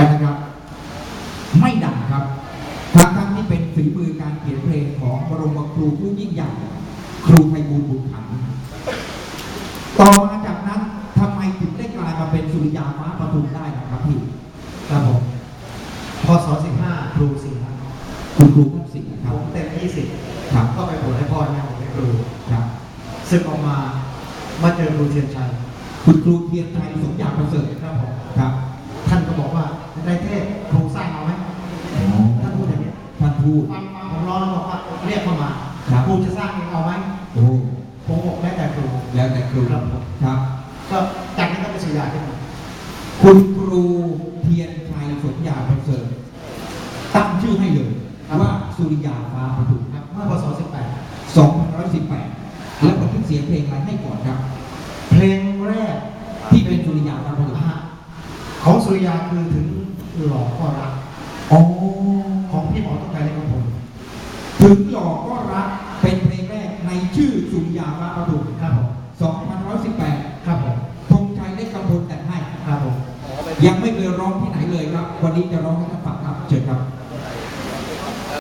แล้วนะครับ ไม่ดังครับทางทั้งที่เป็นฝีมือการเขียนเพลงของบรมครูผู้ยิ่งใหญ่ครูไพบูลย์บุญขันธ์ต่อมาจากนั้นทำไมถึงได้กลายมาเป็นสุริยาฟ้าประทุมได้นะครับพี่ครับผมพศ15ครูสิงห์คุณครูทักษิณนะคผรับมเต็ม20ครับก็ไปบวชให้พ่อเนี่ยผมเป็นครูครับศึกออกมามาเจอครูเทียนชัยคุณครูเทียนชัยสมอยากประเสริฐครับผมครับ ท่านก็บอกว่าได้ เทศครูสร้างเอาไหมท่านพูดอย่างนี้ท่านพูดฟังฟังผมร้อนแล้วบอกว่าเรียกเข้ามาครับครูจะสร้างเองเอาไหมโอ้ผมบอกแล้วแต่ครูแล้วแต่ครูครับผมครับ ก็จากนั้นก็เป็นสุริยาขึ้นมาคุณครูเทียนชัยสมอยากประเสริฐตั้งชื่อให้เลยว่าสุริยาฟ้าประทุมครับเมื่อพศ18 2518 แล้วบันทึกเสียงเพลงอะไรให้ก่อนครับ เพลงแรกที่เป็นสุริยาฟ้าประทุมอ่าของสุริยาคือถึง หลอกก็รักอ๋อของพี่หมอต้องการเล่นกับผมถึงหลอกก็รักเป็นเพลงแรกในชื่อสุริยาฟ้าประทุมครับผม2518ครับผมธงชัยได้กำพลแต่งให้ครับผมยังไม่เคยร้องที่ไหนเลยครับ วันนี้จะร้องให้ท่านฟังครับเชิญครับ